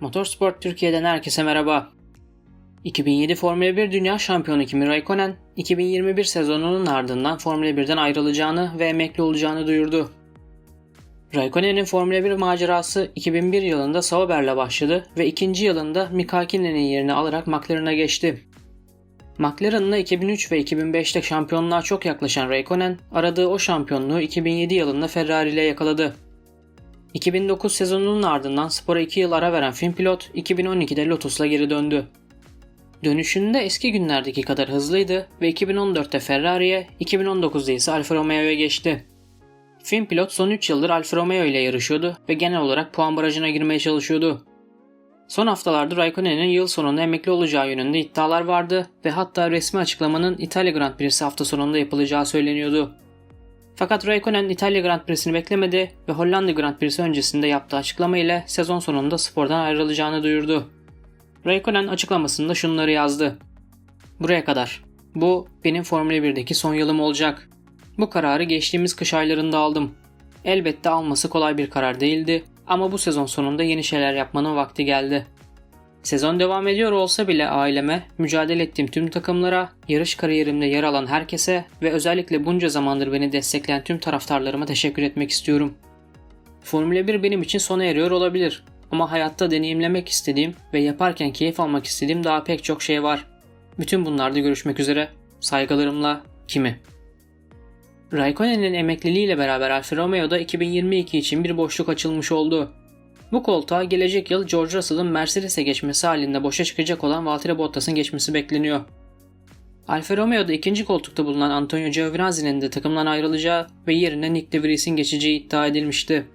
Motorsport Türkiye'den herkese merhaba. 2007 Formula 1 Dünya Şampiyonu Kimi Raikkonen, 2021 sezonunun ardından Formula 1'den ayrılacağını ve emekli olacağını duyurdu. Raikkonen'in Formula 1 macerası 2001 yılında Sauber'le başladı ve ikinci yılında Mika Hakkinen'in yerini alarak McLaren'a geçti. McLaren'la 2003 ve 2005'te şampiyonluğa çok yaklaşan Raikkonen, aradığı o şampiyonluğu 2007 yılında Ferrari ile yakaladı. 2009 sezonunun ardından spora 2 yıl ara veren Finn pilot 2012'de Lotus'la geri döndü. Dönüşünde eski günlerdeki kadar hızlıydı ve 2014'te Ferrari'ye, 2019'da ise Alfa Romeo'ya geçti. Finn pilot son 3 yıldır Alfa Romeo ile yarışıyordu ve genel olarak puan barajına girmeye çalışıyordu. Son haftalarda Raikkonen'in yıl sonunda emekli olacağı yönünde iddialar vardı ve hatta resmi açıklamanın İtalya Grand Prix'si hafta sonunda yapılacağı söyleniyordu. Fakat Raikkonen İtalya Grand Prix'sini beklemedi ve Hollanda Grand Prix'si öncesinde yaptığı açıklama ile sezon sonunda spordan ayrılacağını duyurdu. Raikkonen açıklamasında şunları yazdı. Buraya kadar. Bu benim Formula 1'deki son yılım olacak. Bu kararı geçtiğimiz kış aylarında aldım. Elbette alması kolay bir karar değildi ama bu sezon sonunda yeni şeyler yapmanın vakti geldi. Sezon devam ediyor olsa bile aileme, mücadele ettiğim tüm takımlara, yarış kariyerimde yer alan herkese ve özellikle bunca zamandır beni destekleyen tüm taraftarlarıma teşekkür etmek istiyorum. Formula 1 benim için sona eriyor olabilir ama hayatta deneyimlemek istediğim ve yaparken keyif almak istediğim daha pek çok şey var. Bütün bunlarda görüşmek üzere. Saygılarımla kimi? Raikkonen'in emekliliğiyle beraber Alfa Romeo'da 2022 için bir boşluk açılmış oldu. Bu koltuğa gelecek yıl George Russell'ın Mercedes'e geçmesi halinde boşa çıkacak olan Valtteri Bottas'ın geçmesi bekleniyor. Alfa Romeo'da ikinci koltukta bulunan Antonio Giovinazzi'nin de takımdan ayrılacağı ve yerine Nick De Vries'in geçeceği iddia edilmişti.